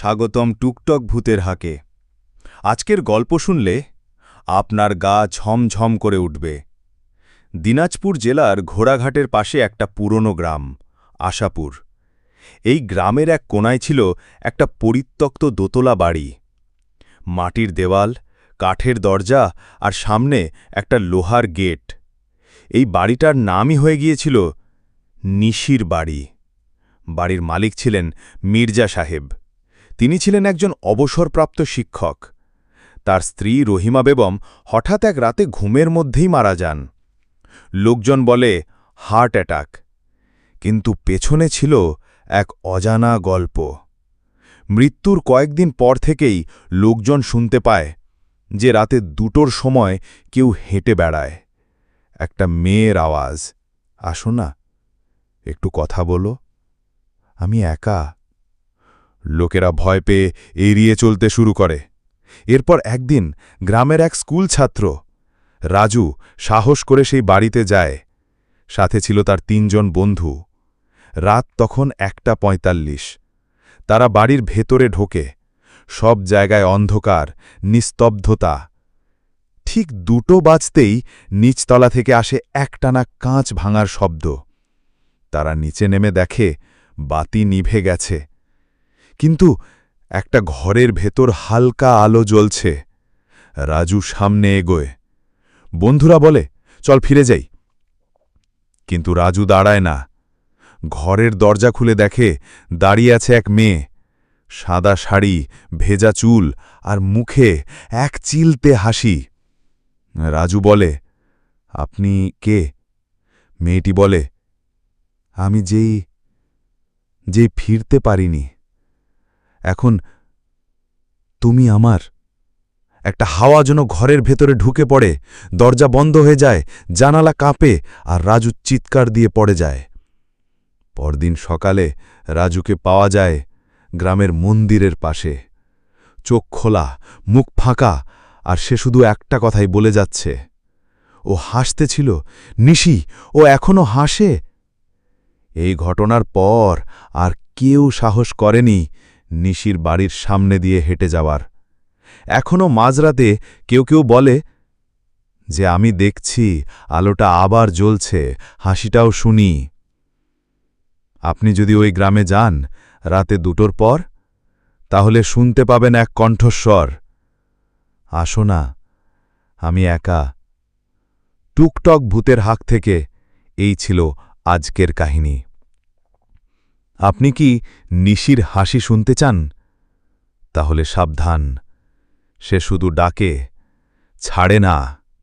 স্বাগতম টুকটক ভূতের হাকে। আজকের গল্প শুনলে আপনার গা ঝমঝম করে উঠবে। দিনাজপুর জেলার ঘোড়াঘাটের পাশে একটা পুরনো গ্রাম, আশাপুর। এই গ্রামের এক কোনায় ছিল একটা পরিত্যক্ত দোতলা বাড়ি। মাটির দেওয়াল, কাঠের দরজা আর সামনে একটা লোহার গেট। এই বাড়িটার নামই হয়ে গিয়েছিল নিশির বাড়ি। বাড়ির মালিক ছিলেন মির্জা সাহেব। তিনি ছিলেন একজন অবসরপ্রাপ্ত শিক্ষক। তার স্ত্রী রহিমা বেগম হঠাৎ এক রাতে ঘুমের মধ্যেই মারা যান। লোকজন বলে, হার্ট অ্যাটাক। কিন্তু পেছনে ছিল এক অজানা গল্প। মৃত্যুর কয়েকদিন পর থেকেই লোকজন শুনতে পায় যে রাতে দুটোর সময় কেউ হেঁটে বেড়ায়। একটা মেয়ের আওয়াজ। আসো না, একটু কথা বলো। আমি একা লোকেরা ভয় পেয়ে এড়িয়ে চলতে শুরু করে। এরপর একদিন গ্রামের এক স্কুল ছাত্র, রাজু, সাহস করে সেই বাড়িতে যায়। সাথে ছিল তার তিনজন বন্ধু। রাত তখন একটা পঁয়তাল্লিশ। তারা বাড়ির ভেতরে ঢোকে। সব জায়গায় অন্ধকার, নিস্তব্ধতা। ঠিক দুটো বাজতেই নিচতলা থেকে আসে একটানা কাঁচ ভাঙার শব্দ। তারা নিচে নেমে দেখে, বাতি নিভে গেছে। কিন্তু একটা ঘরের ভেতর হালকা আলো জ্বলছে। রাজু সামনে এগোয়। বন্ধুরা বলে, চল ফিরে যাই। কিন্তু রাজু দাঁড়ায় না। ঘরের দরজা খুলে দেখে দাঁড়িয়ে আছে এক মেয়ে। সাদা শাড়ি, ভেজা চুল আর মুখে এক চিলতে হাসি। রাজু বলে, আপনি কে? মেয়েটি বলে, আমি যেই যে ফিরতে পারিনি। এখন তুমি আমার। একটা হাওয়া যেন ঘরের ভেতরে ঢুকে পড়ে, দরজা বন্ধ হয়ে যায়, জানালা কাঁপে আর রাজু চিৎকার দিয়ে পড়ে যায়। পরদিন সকালে রাজুকে পাওয়া যায় গ্রামের মন্দিরের পাশে। চোখ খোলা, মুখ ফাঁকা আর সে শুধু একটা কথাই বলে যাচ্ছে। ও হাসতে ছিল, নিশি, ও এখনও হাসে? এই ঘটনার পর আর কেউ সাহস করেনি নিশির বাড়ির সামনে দিয়ে হেঁটে যাওয়ার। এখনও মাঝরাতে কেউ কেউ বলে, যে আমি দেখছি, আলোটা আবার জ্বলছে, হাসিটাও শুনি। আপনি যদি ওই গ্রামে যান, রাতে দুটোর পর, তাহলে শুনতে পাবেন এক কণ্ঠস্বর। আসো না, আমি একা। টুকটক ভূতের হাক থেকে এই ছিল আজকের কাহিনী। আপনি কি নিশির হাসি শুনতে চান? তাহলে সাবধান সে শুধু ডাকে ছাড়ে না।